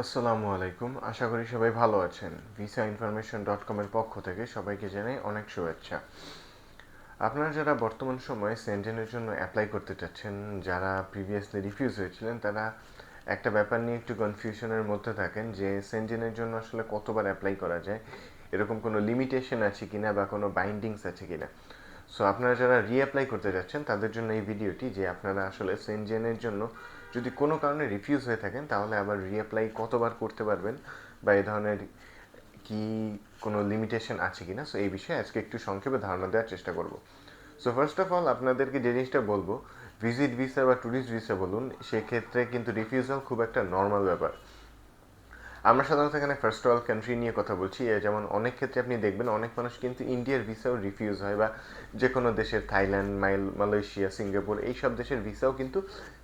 আসসালামু আলাইকুম। আশা করি সবাই ভালো আছেন। ভিসা ইনফরমেশন ডট কমের পক্ষ থেকে সবাইকে জানাই অনেক শুভেচ্ছা। আপনারা যারা বর্তমান সময়ে সেন্টেনের জন্য অ্যাপ্লাই করতে চাচ্ছেন, যারা প্রিভিয়াসলি রিফিউজ হয়েছিলেন, তারা একটা ব্যাপার নিয়ে একটু কনফিউশনের মধ্যে থাকেন যে সেন্টেনের জন্য আসলে কতবার অ্যাপ্লাই করা যায়, এরকম কোনো লিমিটেশন আছে কিনা বা কোনো বাইন্ডিংস আছে কিনা। সো আপনারা যারা রিঅ্যাপ্লাই করতে যাচ্ছেন, তাদের জন্য এই ভিডিওটি যে আপনারা আসলে সেনজেনের জন্য যদি কোনো কারণে রিফিউজ হয়ে থাকেন, তাহলে আবার রিঅ্যাপ্লাই কতবার করতে পারবেন বা এই ধরনের কি কোনো লিমিটেশন আছে কি না সো এই বিষয়ে আজকে একটু সংক্ষেপে ধারণা দেওয়ার চেষ্টা করব। সো ফার্স্ট অফ অল আপনাদেরকে যে জিনিসটা বলব ভিজিট ভিসা বা ট্যুরিস্ট ভিসা বলুন, সেক্ষেত্রে কিন্তু রিফিউজাল খুব একটা নর্মাল ব্যাপার। আমরা সাধারণত এখানে ফার্স্ট ওয়ার্ল্ড কান্ট্রি নিয়ে কথা বলছি। যেমন অনেক ক্ষেত্রে আপনি দেখবেন, অনেক মানুষ কিন্তু ইন্ডিয়ার ভিসাও রিফিউজ হয় বা যে কোনো দেশের থাইল্যান্ড, মাইল, মালয়েশিয়া, সিঙ্গাপুর এই সব দেশের ভিসাও কিন্তু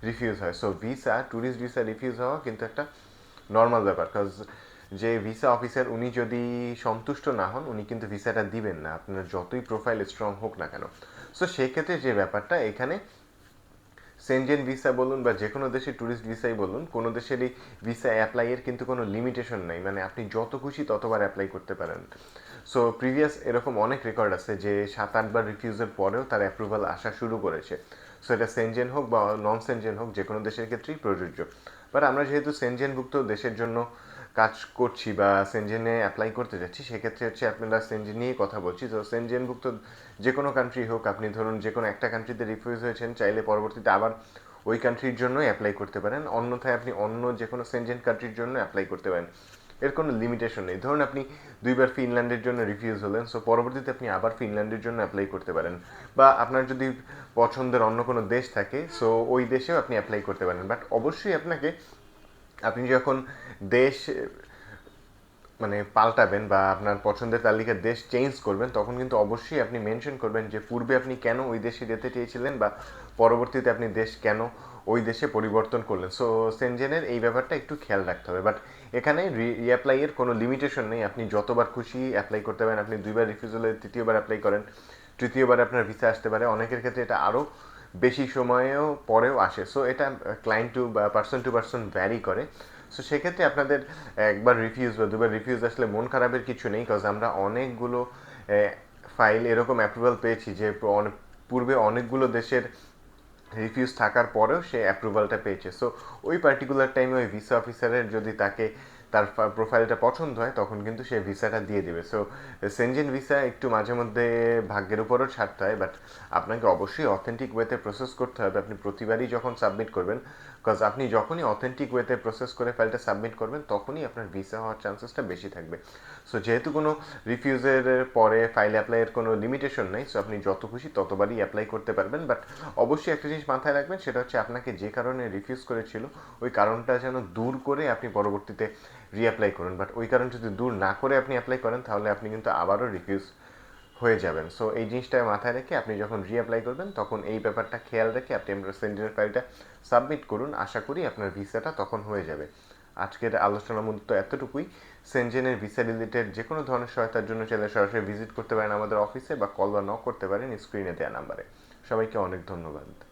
রিফিউজ হয়। So visa tourist visa refuse হওয়া কিন্তু একটা নর্মাল ব্যাপার। কাজ যে ভিসা অফিসার উনি যদি সন্তুষ্ট না হন, উনি কিন্তু ভিসাটা দিবেন না। আপনার যতই প্রোফাইল স্ট্রং হোক না কেন। সো সেক্ষেত্রে যে ব্যাপারটা, এখানে সেনজেন ভিসা বলুন বা যে কোনো দেশের ট্যুরিস্ট ভিসাই বলুন, কোনো দেশেরই ভিসা অ্যাপ্লাইয়ের কিন্তু কোনো লিমিটেশন নেই। মানে আপনি যত খুশি ততবার অ্যাপ্লাই করতে পারেন। সো প্রিভিয়াস এরকম অনেক রেকর্ড আছে যে সাত আটবার রিফিউজের পরেও তার অ্যাপ্রুভাল আসা শুরু করেছে। সো এটা সেনজেন হোক বা নন সেনজেন হোক যে কোনো দেশের ক্ষেত্রেই প্রযোজ্য। বাট আমরা যেহেতু সেনজেনভুক্ত দেশের জন্য কাজ করছি বা সেনজেনে অ্যাপ্লাই করতে যাচ্ছি, সেক্ষেত্রে হচ্ছে আপনারা সেনজেন নিয়ে কথা বলছি। তো সেনজেনভুক্ত যে কোনো কান্ট্রি হোক, আপনি ধরুন যে কোনো একটা কান্ট্রিতে রিফিউজ হয়েছেন, চাইলে পরবর্তীতে আবার ওই কান্ট্রির জন্যই অ্যাপ্লাই করতে পারেন। অন্যথায় আপনি অন্য যে কোনো সেনজেন কান্ট্রির জন্য অ্যাপ্লাই করতে পারেন। এর কোনো লিমিটেশন নেই। ধরুন আপনি দুইবার ফিনল্যান্ডের জন্য রিফিউজ হলেন সো পরবর্তীতে আপনি আবার ফিনল্যান্ডের জন্য অ্যাপ্লাই করতে পারেন। বা আপনার যদি পছন্দের অন্য কোনো দেশ থাকে সো ওই দেশেও আপনি অ্যাপ্লাই করতে পারেন। বাট অবশ্যই আপনাকে আপনি যখন দেশ মানে পাল্টাবেন বা আপনার পছন্দের তালিকার দেশ চেঞ্জ করবেন, তখন কিন্তু অবশ্যই আপনি মেনশন করবেন যে পূর্বে আপনি কেন ওই দেশে যেতে চেয়েছিলেন বা পরবর্তীতে আপনি দেশ কেন ওই দেশে পরিবর্তন করলেন। সো সেনজেনের এই ব্যাপারটা একটু খেয়াল রাখতে হবে। বাট এখানে রিঅ্যাপ্লাইয়ের কোনো লিমিটেশন নেই। আপনি যতবার খুশি অ্যাপ্লাই করতে পারেন। আপনি দুইবার রিফিউজ হলে তৃতীয়বার অ্যাপ্লাই করেন। তৃতীয়বার আপনার ভিসা আসতে পারে। অনেকের ক্ষেত্রে এটা আরও বেশি সময়েও পরেও আসে। সো এটা client to person to person vary করে। সো সেক্ষেত্রে আপনাদের একবার রিফিউজ বা দুবার রিফিউজ আসলে মন খারাপের কিছু নেই কজ আমরা অনেকগুলো ফাইল এরকম অ্যাপ্রুভাল পেয়েছি যে পূর্বে অনেকগুলো দেশের রিফিউজ থাকার পরেও সে অ্যাপ্রুভালটা পেয়েছে। সো ওই পার্টিকুলার টাইমে ওই ভিসা অফিসারের যদি তাকে তার প্রোফাইলটা পছন্দ হয়, তখন কিন্তু সে ভিসাটা দিয়ে দেবে। সো সেনজেন ভিসা একটু মাঝে মধ্যে ভাগ্যের উপরও ছাড়তে হয় বাট আপনাকে অবশ্যই অথেন্টিক ওয়েতে প্রসেস করতে হবে। আপনি প্রতিবারই যখন সাবমিট করবেন বিকজ আপনি যখনই অথেন্টিক ওয়েতে প্রসেস করে ফাইলটা সাবমিট করবেন, তখনই আপনার ভিসা হওয়ার চান্সেসটা বেশি থাকবে। সো যেহেতু কোনো রিফিউজের পরে ফাইল অ্যাপ্লাইয়ের কোনো লিমিটেশন নেই সো আপনি যত খুশি ততবারই অ্যাপ্লাই করতে পারবেন। বাট অবশ্যই একটা জিনিস মাথায় রাখবেন, সেটা হচ্ছে আপনাকে যে কারণে রিফিউজ করেছিল, ওই কারণটা যেন দূর করে আপনি পরবর্তীতে রিঅ্যাপ্লাই করুন। বাট ওই কারণ যদি দূর না করে আপনি অ্যাপ্লাই করেন, তাহলে আপনি কিন্তু আবারও রিফিউজ হয়ে যাবেন। সো এই জিনিসটা মাথায় রেখে আপনি যখন রিঅ্যাপ্লাই করবেন, তখন এই ব্যাপারটা খেয়াল রেখে আপনি আপনার সেন্ডিনের ফাইলটা সাবমিট করুন। আশা করি আপনার ভিসাটা তখন হয়ে যাবে। আজকের আলোচনার মধ্যে তো এতটুকুই। সেনজেনের ভিসা রিলেটেড যে কোনো ধরনের সহায়তার জন্য চাইলে সরাসরি ভিজিট করতে পারেন আমাদের অফিসে বা কল বা ন করতে পারেন স্ক্রিনে দেওয়া নাম্বারে সবাইকে অনেক ধন্যবাদ।